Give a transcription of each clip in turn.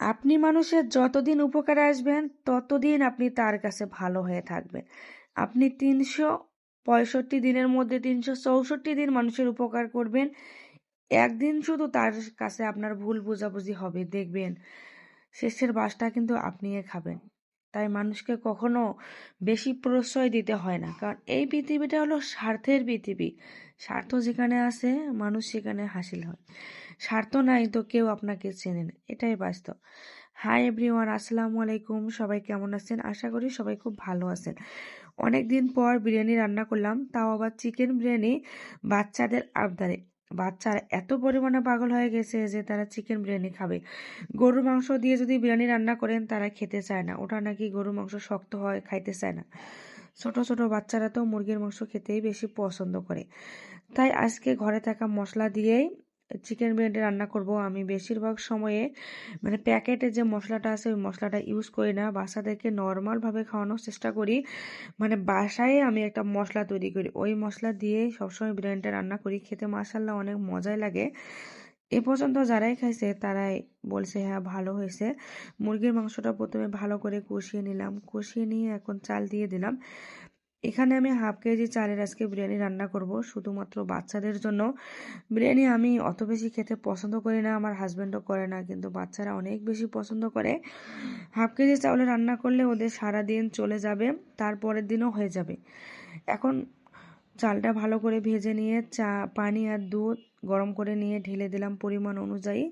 আপনি মানুষের যতদিন উপকারে আসবেন, ততদিন আপনি তার কাছে ভালো হয়ে থাকবেন। আপনি তিনশো পঁয়ষট্টি দিনের মধ্যে তিনশো চৌষট্টি দিন মানুষের উপকার করবেন। একদিন শুধু তার কাছে আপনার ভুল বোঝাবুঝি হবে, দেখবেন শেষের বাসটা কিন্তু আপনিই খাবেন। তাই মানুষকে কখনো বেশি প্রশ্রয় দিতে হয় না, কারণ এই পৃথিবীটা হলো স্বার্থের পৃথিবী। স্বার্থ যেখানে আছে, মানুষ সেখানে হাসিল হয়। স্বার্থ নাই তো কেউ আপনাকে চেনে না, এটাই বাস্তব। হাই এভরিওয়ান, আসসালামু আলাইকুম, সবাই কেমন আছেন? আশা করি সবাই খুব ভালো আছেন। অনেক দিন পর বিরিয়ানি রান্না করলাম, তাও আবার চিকেন বিরিয়ানি বাচ্চাদের আবদারে। বাচ্চারা এত পরিমাণে পাগল হয়ে গেছে যে তারা চিকেন বিরিয়ানি খাবে। গরুর মাংস দিয়ে যদি বিরিয়ানি রান্না করেন, তারা খেতে চায় না। ওটা নাকি গরুর মাংস শক্ত হয়, খাইতে চায় না। ছোট ছোট বাচ্চারা তো মুরগির মাংস খেতেই বেশি পছন্দ করে। তাই আজকে ঘরে থাকা মশলা দিয়েই চিকেন বিরিয়ানি রান্না করব। আমি বেশিরভাগ সময়ে মানে প্যাকেটে যে মশলাটা আছে, ওই মশলাটা ইউজ করি না। বাচ্চাদেরকে নর্মালভাবে খাওয়ানোর চেষ্টা করি। মানে বাসায় আমি একটা মশলা তৈরি করি। ওই মশলা দিয়ে সবসময় বিরিয়ানিটা রান্না করি। খেতে মাসাল্লাহ অনেক মজাই লাগে। এ পর্যন্ত যারাই খাইছে, তারাই বলছে হ্যাঁ ভালো হয়েছে। মুরগির মাংসটা প্রথমে ভালো করে কষিয়ে নিলাম। কষিয়ে নিয়ে এখন চাল দিয়ে দিলাম। এখানে আমি হাফ কেজি চালের আজকে বিরিয়ানি রান্না করব। শুধুমাত্র বাচ্চাদের জন্য। বিরিয়ানি আমি অত বেশি খেতে পছন্দ করি না, আমার হাজব্যান্ডও করে না, কিন্তু বাচ্চারা অনেক বেশি পছন্দ করে। হাফ কেজি চাউলে রান্না করলে ওদের সারা দিন চলে যাবে, তারপরের দিনও হয়ে যাবে। এখন চালটা ভালো করে ভেজে নিয়ে চা, পানি আর দুধ গরম করে নিয়ে ঢেলে দিলাম পরিমাণ অনুযায়ী।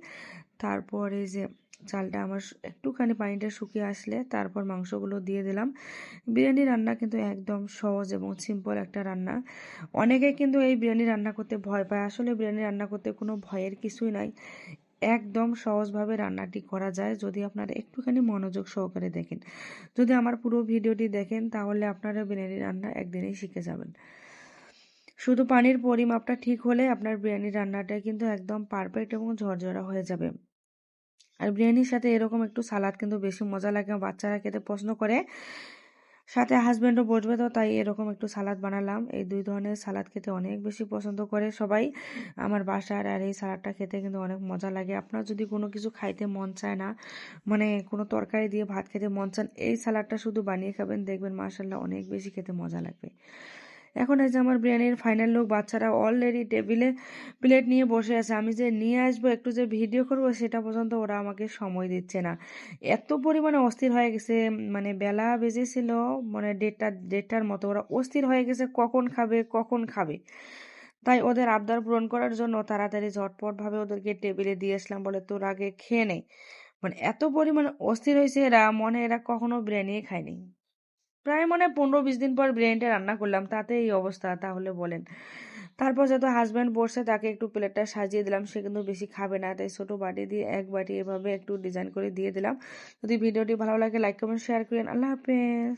তারপরে যে চালটা আমার একটুখানি পানিটা শুকিয়ে আসলে তারপর মাংসগুলো দিয়ে দিলাম। বিরিয়ানি রান্না কিন্তু একদম সহজ এবং সিম্পল একটা রান্না। অনেকে কিন্তু এই বিরিয়ানি রান্না করতে ভয় পায়। আসলে বিরিয়ানি রান্না করতে কোনো ভয়ের কিছুই নাই। একদম সহজভাবে রান্নাটি করা যায়। যদি আপনারা একটুখানি মনোযোগ সহকারে দেখেন, যদি আমার পুরো ভিডিওটি দেখেন, তাহলে আপনারা বিরিয়ানি রান্না একদিনেই শিখে যাবেন। শুধু পানির পরিমাপটা ঠিক হলে আপনার বিরিয়ানি রান্নাটা কিন্তু একদম পারফেক্ট এবং ঝরঝরা হয়ে যাবে। আর বিরিয়ানির সাথে এরকম একটু সালাদ কিন্তু বেশি মজা লাগে, বাচ্চারা খেতে পছন্দ করে। সাথে হাজব্যান্ডও বসবে তো, তাই এরকম একটু সালাদ বানালাম। এই দুই ধরনের সালাদ খেতে অনেক বেশি পছন্দ করে সবাই। আমার বাসার আর এই সালাদটা খেতে কিন্তু অনেক মজা লাগে। আপনার যদি কোনো কিছু খাইতে মন চায় না মানে কোনো তরকারি দিয়ে ভাত খেতে মন চান, এই সালাদটা শুধু বানিয়ে খাবেন, দেখবেন মাসাল্লাহ অনেক বেশি খেতে মজা লাগবে। এখন যে আমার বিরিয়ানির ফাইনাল লোক বাচ্চারা অলরেডি টেবিলে প্লেট নিয়ে বসে আছে। আমি যে নিয়ে আসব, একটু যে ভিডিও করব, সেটা পর্যন্ত ওরা আমাকে সময় দিচ্ছে না। এত পরিমাণে অস্থির হয়ে গেছে মানে বেলা বেজেছিল মানে দেড়টা, দেড়টার মতো। ওরা অস্থির হয়ে গেছে, কখন খাবে কখন খাবে। তাই ওদের আবদার পূরণ করার জন্য তাড়াতাড়ি ঝটপটভাবে ওদেরকে টেবিলে দিয়ে আসলাম বলে, তোর আগে খেয়ে নেই মানে এত পরিমাণে অস্থির হয়েছে এরা, মনে এরা কখনো বিরিয়ানি খায়নি। প্রায় মনে পনেরো বিশ দিন পর বিরিয়ানিটা রান্না করলাম, তাতে এই অবস্থা, তাহলে বলেন। তারপর যত হাজব্যান্ড বসে, তাকে একটু প্লেটটা সাজিয়ে দিলাম, সে কিন্তু বেশি খাবে না, তাই ছোটো বাটি দিয়ে এক বাটি এভাবে একটু ডিজাইন করে দিয়ে দিলাম। যদি ভিডিওটি ভালো লাগে লাইক কমেন্ট শেয়ার করেন। আল্লাহ হাফেজ।